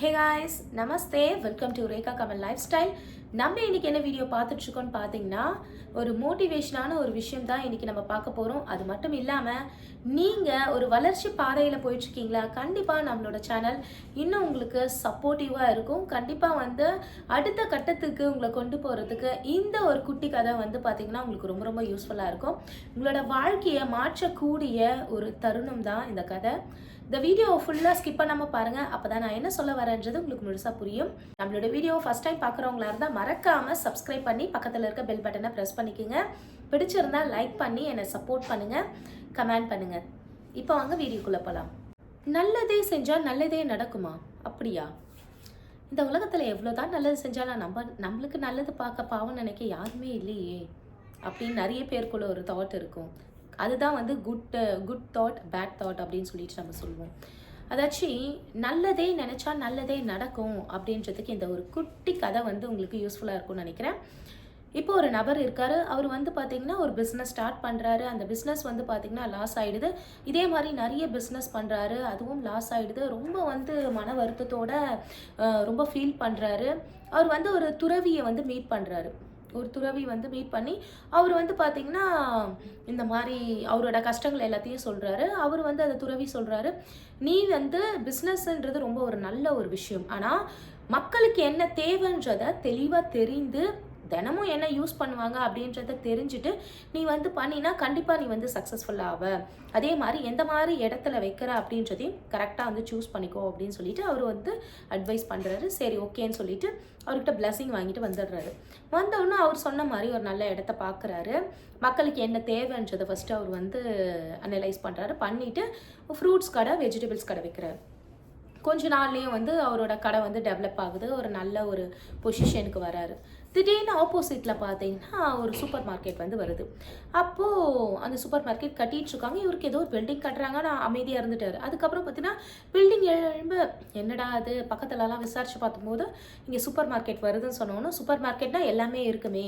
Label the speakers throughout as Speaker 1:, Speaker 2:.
Speaker 1: Hey guys namaste welcome to Rekha Kamal lifestyle நம்ம இன்னைக்கு என்ன வீடியோ பார்த்துட்ருக்கோன்னு பார்த்தீங்கன்னா ஒரு மோட்டிவேஷனான ஒரு விஷயம் தான் இன்னைக்கு நம்ம பார்க்க போகிறோம் அது மட்டும் இல்லாமல் நீங்கள் ஒரு வளர்ச்சி பாதையில் போயிட்டுருக்கீங்களா? கண்டிப்பாக நம்மளோட சேனல் இன்னும் உங்களுக்கு சப்போர்ட்டிவாக இருக்கும். கண்டிப்பாக வந்து அடுத்த கட்டத்துக்கு உங்களை கொண்டு போகிறதுக்கு இந்த ஒரு குட்டி கதை வந்து பார்த்தீங்கன்னா உங்களுக்கு ரொம்ப ரொம்ப யூஸ்ஃபுல்லாக இருக்கும். உங்களோட வாழ்க்கையை மாற்றக்கூடிய ஒரு தருணம் தான் இந்த கதை. இந்த வீடியோ ஃபுல்லாக ஸ்கிப் பண்ணாமல் பாருங்கள் அப்போ தான் நான் என்ன சொல்ல வரேன்றது உங்களுக்கு முழுசாக புரியும். நம்மளோட வீடியோ ஃபஸ்ட் டைம் பார்க்குறவங்களா இருந்தால் மறக்காமல் சப்ஸ்கிரைப் பண்ணி பக்கத்தில் இருக்க பெல் பட்டனை ப்ரெஸ் பண்ணிக்கோங்க. பிடிச்சிருந்தால் லைக் பண்ணி என்னை சப்போர்ட் பண்ணுங்கள் கமெண்ட் பண்ணுங்கள் இப்போ வாங்க வீடியோக்குள்ளே போகலாம் நல்லதே செஞ்சால் நல்லதே நடக்குமா? அப்படியா? இந்த உலகத்தில் எவ்வளோ தான் நல்லது செஞ்சாலும் நம்ம நம்மளுக்கு நல்லது பார்க்க பாவம் நினைக்க யாருமே இல்லையே. அப்படின்னு நிறைய பேருக்குள்ள ஒரு தாட் இருக்கும். அதுதான் வந்து good good thought bad thought அப்படின்னு சொல்லிட்டு நம்ம சொல்லுவோம். அதாச்சு நல்லதே நினச்சா நல்லதே நடக்கும் அப்படின்றதுக்கு இந்த ஒரு குட்டி கதை வந்து உங்களுக்கு யூஸ்ஃபுல்லாக இருக்கும்னு நினைக்கிறேன். இப்போ ஒரு நபர் இருக்காரு அவர் வந்து பார்த்தீங்கன்னா ஒரு பிஸ்னஸ் ஸ்டார்ட் பண்ணுறாரு அந்த பிஸ்னஸ் வந்து பார்த்தீங்கன்னா லாஸ் ஆகிடுது இதே மாதிரி நிறைய பிஸ்னஸ் பண்ணுறாரு அதுவும் லாஸ் ஆகிடுது ரொம்ப வந்து மன வருத்தத்தோட ரொம்ப ஃபீல் பண்ணுறாரு அவர் வந்து ஒரு துறவியை வந்து மீட் பண்ணுறாரு ஒரு துறவி வந்து மீட் பண்ணி அவர் வந்து பார்த்தீங்கன்னா இந்த மாதிரி அவரோட கஷ்டங்கள் எல்லாத்தையும் சொல்கிறாரு அவர் வந்து அந்த துறவி சொல்கிறாரு நீ வந்து பிஸ்னஸ்ன்றது ரொம்ப ஒரு நல்ல ஒரு விஷயம். ஆனால் மக்களுக்கு என்ன தேவைன்றதை தெளிவாக தெரிந்து தினமும் என்ன யூஸ் பண்ணுவாங்க அப்படின்றத தெரிஞ்சுட்டு நீ வந்து பண்ணினா கண்டிப்பாக நீ வந்து சக்ஸஸ்ஃபுல் ஆவ. அதே மாதிரி எந்த மாதிரி இடத்துல வைக்கிற அப்படின்றதையும் கரெக்டாக வந்து சூஸ் பண்ணிக்கோ அப்படின்னு சொல்லிட்டு அவர் வந்து அட்வைஸ் பண்ணுறாரு சரி ஓகேன்னு சொல்லிட்டு அவர்கிட்ட பிளஸ்ஸிங் வாங்கிட்டு வந்துடுறாரு. வந்தவுடனே அவர் சொன்ன மாதிரி ஒரு நல்ல இடத்த பார்க்குறாரு மக்களுக்கு என்ன தேவைன்றதை ஃபஸ்ட்டு அவர் வந்து அனலைஸ் பண்ணுறாரு பண்ணிவிட்டு ஃப்ரூட்ஸ் கடை வெஜிடபிள்ஸ் கடை வைக்கிறாரு. கொஞ்ச நாள்லேயும் வந்து அவரோட கடை வந்து டெவலப் ஆகுது. ஒரு நல்ல ஒரு பொசிஷனுக்கு வராரு. திடீர்னு ஆப்போசிட்டில் பார்த்தீங்கன்னா ஒரு சூப்பர் மார்க்கெட் வந்து வருது. அப்போது அந்த சூப்பர் மார்க்கெட் கட்டிட்டு இருக்காங்க இவருக்கு ஏதோ ஒரு பில்டிங் கட்டுறாங்க. நான் அமைதியாக இருந்துட்டார். அதுக்கப்புறம் பார்த்தீங்கன்னா பில்டிங் எழும்ப என்னடா அது பக்கத்துலலாம் விசாரித்து பார்க்கும்போது இங்கே சூப்பர் மார்க்கெட் வருதுன்னு சொன்னோன்னா சூப்பர் மார்க்கெட்னா எல்லாமே இருக்குமே.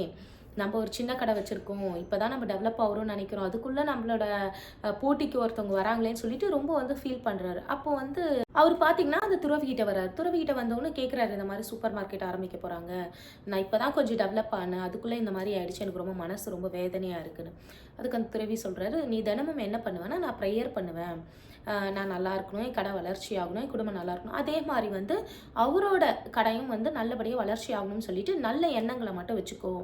Speaker 1: நம்ம ஒரு சின்ன கடை வச்சுருக்கோம் இப்போ தான் நம்ம டெவலப் ஆகிறோம்னு நினைக்கிறோம். அதுக்குள்ளே நம்மளோட போட்டிக்கு ஒருத்தவங்க வராங்களேன்னு சொல்லிட்டு ரொம்ப வந்து ஃபீல் பண்ணுறாரு அப்போ வந்து அவர் பார்த்தீங்கன்னா அந்த துறவிகிட்ட வர்றாரு துறவிகிட்ட வந்தவொன்னு கேட்குறாரு இந்த மாதிரி சூப்பர் மார்க்கெட் ஆரம்பிக்க போகிறாங்க நான் இப்போ தான் கொஞ்சம் டெவலப் ஆனேன். அதுக்குள்ளே இந்த மாதிரி ஆயிடுச்சு. எனக்கு ரொம்ப மனசு ரொம்ப வேதனையாக இருக்குன்னு. அதுக்கு அந்த துறவி சொல்கிறாரு நீ தினமும் என்ன பண்ணுவேன்னா நான் ப்ரேயர் பண்ணுவேன். நான் நல்லா இருக்கணும். என் கடை வளர்ச்சி ஆகணும். என் குடும்பம் நல்லா இருக்கணும். அதே மாதிரி வந்து அவரோட கடையும் வந்து நல்லபடியாக வளர்ச்சி ஆகணும்னு சொல்லிட்டு நல்ல எண்ணங்களை மட்டும் வச்சுக்கோ.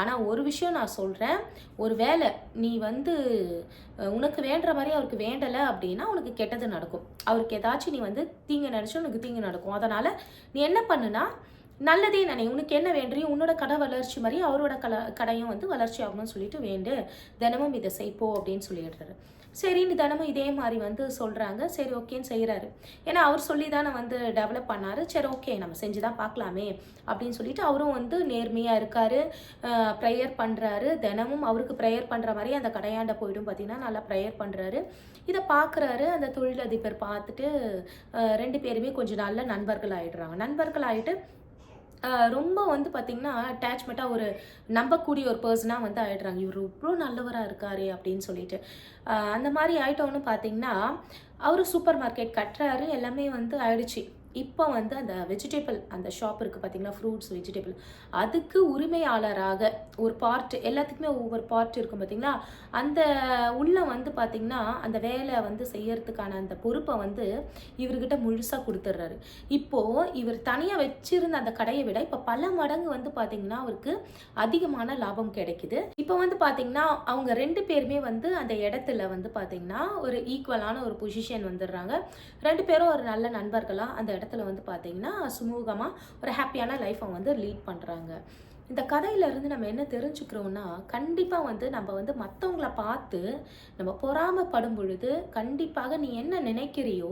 Speaker 1: ஆனால் ஒரு விஷயம் நான் சொல்கிறேன் ஒரு வேளை நீ வந்து உனக்கு வேண்டுற மாதிரி அவருக்கு வேண்டலை அப்படின்னா உனக்கு கெட்டது நடக்கும். அவருக்கு ஏதாச்சும் நீ வந்து தீங்கு நினச்சி உனக்கு தீங்கு நடக்கும். அதனால் நீ என்ன பண்ணுனா நல்லதே நினை உனக்கு என்ன வேண்டியும் உன்னோட கடை வளர்ச்சி மாதிரி அவரோட கல கடையும் வந்து வளர்ச்சி ஆகணும்னு சொல்லிட்டு வேண்டு. தினமும் இதை செய்ப்போ அப்படின்னு சொல்லிடுறாரு. சரின்னு தினமும் இதே மாதிரி வந்து சொல்கிறாங்க சரி ஓகேன்னு செய்கிறாரு ஏன்னா அவர் சொல்லி தானே வந்து டெவலப் பண்ணார். சரி ஓகே நம்ம செஞ்சு தான் பார்க்கலாமே அப்படின்னு சொல்லிட்டு அவரும் வந்து நேர்மையாக இருக்கார். ப்ரேயர் பண்ணுறாரு தினமும் அவருக்கு ப்ரேயர் பண்ணுற மாதிரி அந்த கடையாண்ட போய்டும் பார்த்தீங்கன்னா நல்லா ப்ரேயர் பண்ணுறாரு இதை பார்க்குறாரு. அந்த தொழிலதிபர் பார்த்துட்டு ரெண்டு பேருமே கொஞ்சம் நல்ல நண்பர்கள் ஆயிடுறாங்க. நண்பர்கள் ஆகிட்டு ரொம்ப வந்து பார்த்திங்கன்னா அட்டாச்மெண்ட்டாக ஒரு நம்பக்கூடிய ஒரு பர்சனாக வந்து ஆயிடுறாங்க. இவர் இவ்வளோ நல்லவராக இருக்காரு அப்படின்னு சொல்லிட்டு. அந்த மாதிரி ஆகிட்டோன்னு பார்த்தீங்கன்னா அவர் சூப்பர் மார்க்கெட் கட்டுறாரு. எல்லாமே வந்து ஆயிடுச்சு. இப்போ வந்து அந்த வெஜிடபிள் அந்த ஷாப் இருக்குது பார்த்தீங்கன்னா ஃப்ரூட்ஸ் வெஜிடபிள் அதுக்கு உரிமையாளராக ஒரு பார்ட் எல்லாத்துக்குமே ஒவ்வொரு பார்ட் இருக்கும் பார்த்தீங்களா அந்த உள்ள வந்து பார்த்தீங்கன்னா அந்த வேலை வந்து செய்யறதுக்கான அந்த பொறுப்பை வந்து இவர்கிட்ட முழுசாக கொடுத்துட்றாரு இப்போது இவர் தனியாக வச்சிருந்த அந்த கடையை விட இப்போ பல மடங்கு வந்து பார்த்தீங்கன்னா அவருக்கு அதிகமான லாபம் கிடைக்குது. இப்போ வந்து பார்த்தீங்கன்னா அவங்க ரெண்டு பேருமே வந்து அந்த இடத்துல வந்து பார்த்தீங்கன்னா ஒரு ஈக்குவலான ஒரு பொசிஷன் வந்துடுறாங்க ரெண்டு பேரும் ஒரு நல்ல நண்பர்களாக அந்த இடத்துல வந்து பார்த்தீங்கன்னா சுமூகமாக ஒரு ஹாப்பியான லைஃப்பை வந்து லீட் பண்ணுறாங்க இந்த கதையிலேருந்து நம்ம என்ன தெரிஞ்சுக்கிறோம்னா கண்டிப்பாக வந்து நம்ம வந்து மற்றவங்கள பார்த்து நம்ம பொறாமப்படும் பொழுது கண்டிப்பாக நீ என்ன நினைக்கிறியோ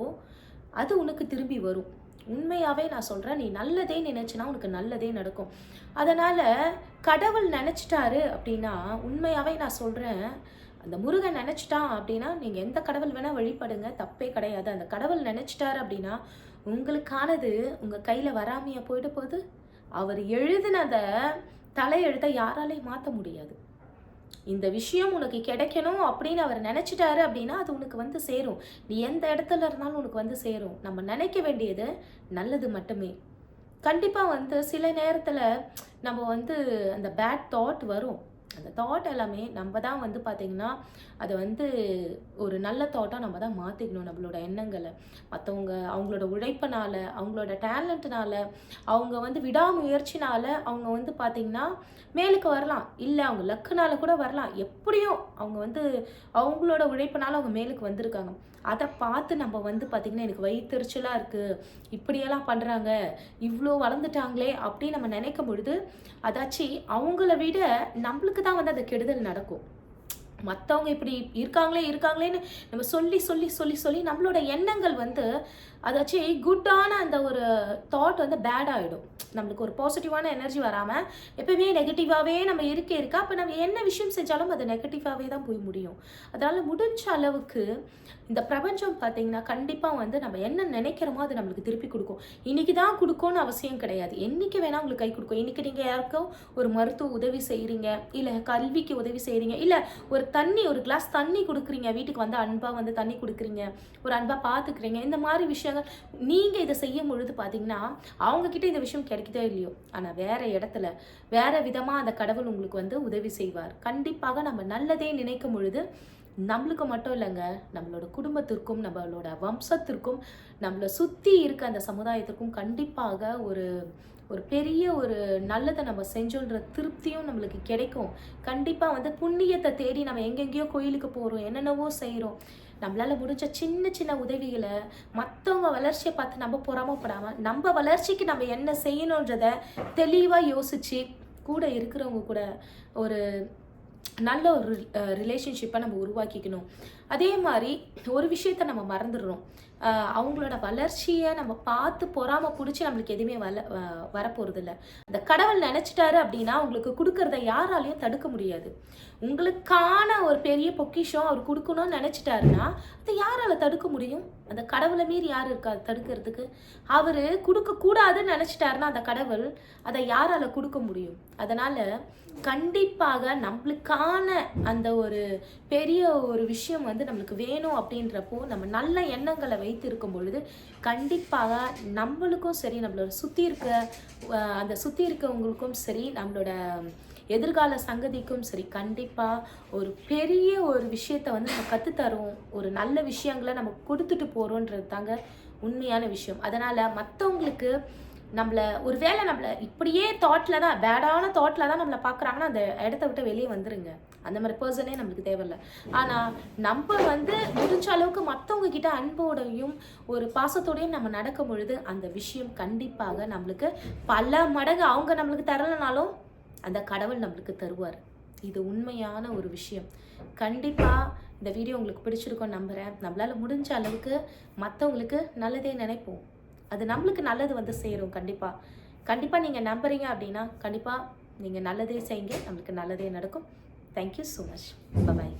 Speaker 1: அது உனக்கு திரும்பி வரும். உண்மையாகவே நான் சொல்கிறேன் நீ நல்லதே நினச்சினா உனக்கு நல்லதே நடக்கும். அதனால் கடவுள் நினச்சிட்டாரு அப்படின்னா உண்மையாகவே நான் சொல்கிறேன் அந்த முருகன் நினச்சிட்டான் அப்படின்னா நீங்கள் எந்த கடவுள் வேணால் வழிபடுங்க தப்பே கிடையாது. அந்த கடவுள் நினச்சிட்டாரு அப்படின்னா உங்களுக்கானது உங்கள் கையில் வராமையாக போயிட போகுது? அவர் எழுதினதை தலையெழுத்தை யாராலையும் மாற்ற முடியாது. இந்த விஷயம் உனக்கு கிடைக்கணும் அப்படின்னு அவர் நினச்சிட்டாரு அப்படின்னா அது உனக்கு வந்து சேரும். நீ எந்த இடத்துல இருந்தாலும் உனக்கு வந்து சேரும். நம்ம நினைக்க வேண்டியது நல்லது மட்டுமே. கண்டிப்பாக வந்து சில நேரத்தில் நம்ம வந்து அந்த பேட் தாட் வரும். அந்த தாட் எல்லாமே நம்ம தான் வந்து பார்த்திங்கன்னா அதை வந்து ஒரு நல்ல தாட்டாக நம்ம தான் மாற்றிக்கணும் நம்மளோட எண்ணங்களை. மற்றவங்க அவங்களோட உழைப்பினால அவங்களோட டேலண்ட்னால அவங்க வந்து விடாமுயற்சினால் அவங்க வந்து பார்த்திங்கன்னா மேலுக்கு வரலாம். இல்லை அவங்க லக்குனால கூட வரலாம். எப்படியும் அவங்க வந்து அவங்களோட உழைப்பினால அவங்க மேலுக்கு வந்திருக்காங்க. அதை பார்த்து நம்ம வந்து பார்த்திங்கன்னா எனக்கு வயிற்றுச்சலாக இருக்குது இப்படியெல்லாம் பண்ணுறாங்க இவ்வளோ வளர்ந்துட்டாங்களே அப்படின்னு நம்ம நினைக்கும் பொழுது அதாச்சு அவங்கள விட நம்மளுக்கு தான் வந்து அந்த கெடுதல் நடக்கும். மற்றவங்க இப்படி இருக்காங்களே இருக்காங்களேன்னு நம்ம சொல்லி சொல்லி சொல்லி சொல்லி நம்மளோட எண்ணங்கள் வந்து அதாச்சு குட்டான அந்த ஒரு தாட் வந்து பேட் ஆகிடும் நம்மளுக்கு ஒரு பாசிட்டிவான எனர்ஜி வராமல் எப்போயுமே நெகட்டிவாகவே நம்ம இருக்க இருக்க? அப்போ நம்ம என்ன விஷயம் செஞ்சாலும் அது நெகட்டிவாகவே தான் போய் முடியும். அதனால் முடிஞ்ச அளவுக்கு இந்த பிரபஞ்சம் பார்த்திங்கன்னா கண்டிப்பாக வந்து நம்ம என்ன நினைக்கிறோமோ அது நம்மளுக்கு திருப்பி கொடுக்கும். இன்றைக்கி தான் கொடுக்கும்னு அவசியம் கிடையாது. என்றைக்கு வேணால் உங்களுக்கு கை கொடுக்கும். இன்றைக்கி நீங்கள் யாருக்கோ ஒரு மருத்துவ உதவி செய்கிறீங்க இல்லை கல்விக்கு உதவி செய்கிறீங்க இல்லை ஒரு தண்ணி ஒரு கிளாஸ் தண்ணி கொடுக்குறீங்க வீட்டுக்கு வந்து அன்பாக வந்து தண்ணி கொடுக்குறீங்க ஒரு அன்பாக பார்த்துக்குறீங்க இந்த மாதிரி விஷயம் விஷயங்கள் நீங்கள் இதை செய்யும் பொழுது பார்த்தீங்கன்னா அவங்கக்கிட்ட இந்த விஷயம் கிடைக்குதோ இல்லையோ ஆனால் வேறு இடத்துல வேறு விதமாக அந்த கடவுள் உங்களுக்கு வந்து உதவி செய்வார். கண்டிப்பாக நம்ம நல்லதே நினைக்கும் பொழுது நம்மளுக்கு மட்டும் இல்லைங்க நம்மளோட குடும்பத்திற்கும் நம்மளோட வம்சத்திற்கும் நம்மளை சுற்றி இருக்க அந்த சமுதாயத்திற்கும் கண்டிப்பாக ஒரு ஒரு பெரிய ஒரு நல்லதை நம்ம செஞ்சோன்ற திருப்தியும் நம்மளுக்கு கிடைக்கும். கண்டிப்பாக வந்து புண்ணியத்தை தேடி நம்ம எங்கெங்கேயோ கோயிலுக்கு போகிறோம் என்னென்னவோ செய்கிறோம் நம்மளால் முடிஞ்ச சின்ன சின்ன உதவிகளை மற்றவங்க வளர்ச்சியை பார்த்து நம்ம பொறாமப்படாமல் நம்ம வளர்ச்சிக்கு நம்ம என்ன செய்யணுன்றத தெளிவாக யோசித்து கூட இருக்கிறவங்க கூட ஒரு நல்ல ஒரு ரிலேஷன்ஷிப்பை நம்ம உருவாக்கிக்கணும். அதே மாதிரி ஒரு விஷயத்த நம்ம மறந்துடுறோம். அவங்களோட வளர்ச்சியை நம்ம பார்த்து பொறாம பிடிச்சி நம்மளுக்கு எதுவுமே வல அஹ் வரப்போறதில்ல. அந்த கடவுள் நினச்சிட்டாரு அப்படின்னா உங்களுக்கு கொடுக்கறத யாராலையும் தடுக்க முடியாது. உங்களுக்கான ஒரு பெரிய பொக்கிஷம் அவர் கொடுக்கணும்னு நினச்சிட்டாருன்னா அதை யாரால் தடுக்க முடியும்? அந்த கடவுளை மீறி யார் இருக்கா தடுக்கிறதுக்கு? அவர் கொடுக்கக்கூடாதுன்னு நினச்சிட்டாருன்னா அந்த கடவுள் அதை யாரால் கொடுக்க முடியும்? அதனால் கண்டிப்பாக நம்மளுக்கான அந்த ஒரு பெரிய ஒரு விஷயம் வந்து நம்மளுக்கு வேணும் அப்படின்றப்போ நம்ம நல்ல எண்ணங்களை வைத்திருக்கும் பொழுது கண்டிப்பாக நம்மளுக்கும் சரி நம்மளோட சுற்றி இருக்க அந்த சுற்றி இருக்கவங்களுக்கும் சரி நம்மளோட எதிர்கால சங்கதிக்கும் சரி கண்டிப்பாக ஒரு பெரிய ஒரு விஷயத்தை வந்து நம்ம கற்றுத்தரும் ஒரு நல்ல விஷயங்களை நம்ம கொடுத்துட்டு போகிறோன்றது தாங்க உண்மையான விஷயம். அதனால் மற்றவங்களுக்கு நம்மளை ஒரு வேளை நம்மளை இப்படியே தாட்டில் தான் பேடான தாட்டில் தான் நம்மளை பார்க்குறாங்கன்னா அந்த இடத்த விட்டு வெளியே வந்துருங்க. அந்த மாதிரி பர்சனே நம்மளுக்கு தேவையில்ல. ஆனால் நம்ம வந்து முடிஞ்ச அளவுக்கு மற்றவங்க கிட்ட அன்போடையும் ஒரு பாசத்தோடையும் நம்ம நடக்கும் பொழுது அந்த விஷயம் கண்டிப்பாக நம்மளுக்கு பல மடங்கு அவங்க நம்மளுக்கு தரலைனாலும் அந்த கடவுள் நம்மளுக்கு தருவார். இது உண்மையான ஒரு விஷயம். கண்டிப்பாக இந்த வீடியோ உங்களுக்கு பிடிச்சிருக்கோன்னு நம்புகிறேன் நம்மளால் முடிஞ்ச அளவுக்கு மற்றவங்களுக்கு நல்லதே நினைப்போம். அது நம்மளுக்கு நல்லது வந்து சேரும். கண்டிப்பாக கண்டிப்பாக நீங்கள் நம்புறீங்க அப்படின்னா கண்டிப்பாக நீங்கள் நல்லதே செய்யுங்க. நம்மளுக்கு நல்லதே நடக்கும். Thank you so much bye bye